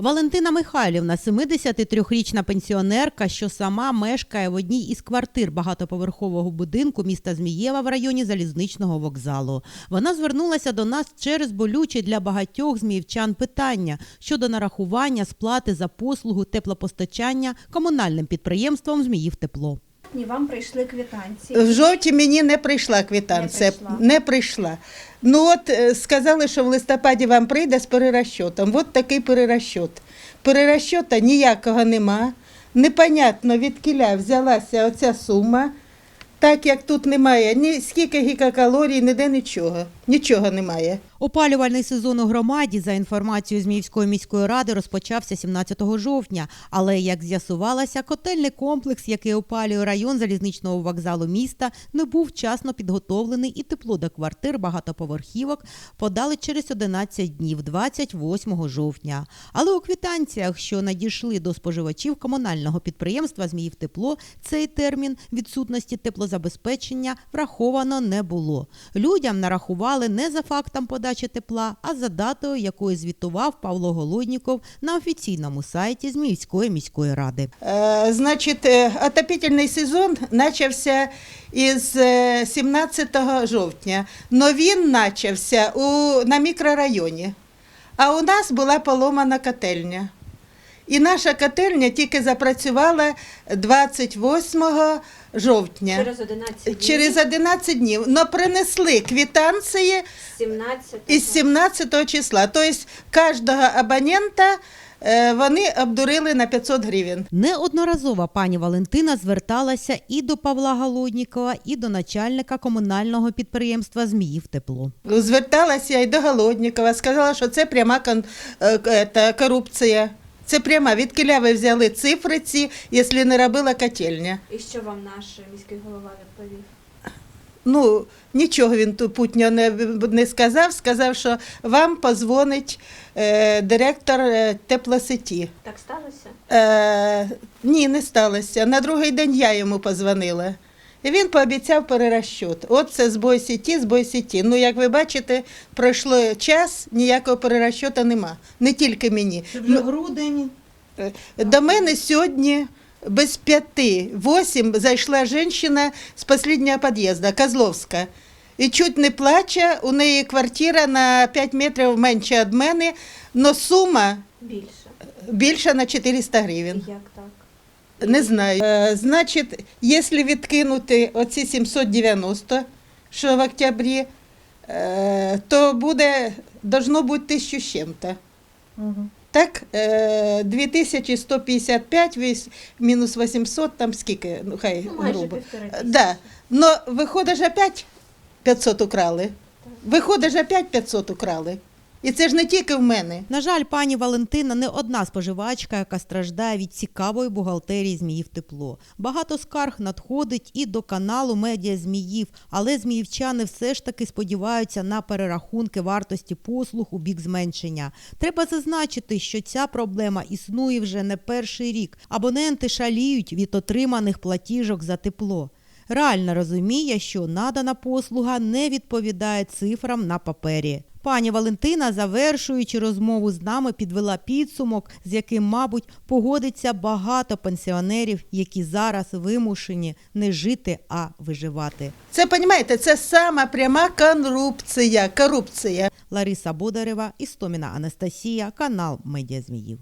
Валентина Михайлівна, 73-річна пенсіонерка, що сама мешкає в одній із квартир багатоповерхового будинку міста Змієва в районі залізничного вокзалу. Вона звернулася до нас через болюче для багатьох зміївчан питання щодо нарахування сплати за послугу теплопостачання комунальним підприємством Зміїв тепло. Ні, вам прийшли квитанції. В жовті мені не прийшла квитанція. Не прийшла. Не прийшла. Ну от е, сказали, що в листопаді вам прийде з перерозчотом. От такий перерозчот. Перерозчота ніякого нема. Непонятно, від кіля взялася оця сума. Так як тут немає ні скільки гікакалорій, ніде нічого. Нічого немає. Опалювальний сезон у громаді, за інформацією Зміївської міської ради, розпочався 17 жовтня. Але, як з'ясувалося, котельний комплекс, який опалює район залізничного вокзалу міста, не був вчасно підготовлений і тепло до квартир багатоповерхівок подали через 11 днів, 28 жовтня. Але у квитанціях, що надійшли до споживачів комунального підприємства Зміїв тепло, цей термін відсутності теплозабезпечення враховано не було. Людям нарахували не за фактом подачі тепла, а за датою, якою звітував Павло Голодніков на офіційному сайті Зміївської міської ради. Е, Значить, е, отопительний сезон почався із е, 17 жовтня. Но він почався у, на мікрорайоні. А у нас була поломана котельня. І наша котельня тільки запрацювала 28 жовтня. Через 11 днів. Через 11 днів. Но принесли квитанції 17 із 17 числа. Тобто кожного абонента е, вони обдурили на 500 гривень. Неодноразово пані Валентина зверталася і до Павла Голоднікова, і до начальника комунального підприємства Зміїв тепло. Зверталася і до Голоднікова, сказала, що це пряма е, та, корупція. Це пряма. Від кіля ви взяли цифри ці, якщо не робила котельня. І що вам наш міський голова відповів? Ну, нічого він тут путньо не, не сказав. Сказав, що вам позвонить е, директор е, теплосеті. Так сталося? Е, ні, не сталося. На другий день я йому позвонила. І він пообіцяв перерозчет. От це збой сіті, збой сіті. Ну, як ви бачите, пройшло час, ніякого перерозчету нема. Не тільки мені. Ну, грудень. Е, До мене сьогодні без п'яти, восім зайшла жінка з останнього під'їзду, Козловська. І чуть не плаче, у неї квартира на 5 метрів менше від мене, але сума Більше. більша на 400 гривень. Як так? Не знаю. Е, Значить, якщо відкинути оці 790, що в октябрі, е, то буде, должно бути тисячу з чим-то. Так, е, 2155 весь, мінус 800, там скільки, ну хай Ну, грубо. Е. Да. Но виходить опять 500 украли. Виходить опять 500 украли. І це ж не тільки в мене. На жаль, пані Валентина не одна споживачка, яка страждає від цікавої бухгалтерії Зміїв тепло. Багато скарг надходить і до каналу Медіа Зміїв, але зміївчани все ж таки сподіваються на перерахунки вартості послуг у бік зменшення. Треба зазначити, що ця проблема існує вже не перший рік. Абоненти шаліють від отриманих платіжок за тепло. Реально розуміє, що надана послуга не відповідає цифрам на папері. Пані Валентина, завершуючи розмову з нами, підвела підсумок, з яким, мабуть, погодиться багато пенсіонерів, які зараз вимушені не жити, а виживати. Це, розумієте, це сама пряма корупція. корупція. Лариса Бодарева, Істоміна Анастасія, канал Медіа Зміїв.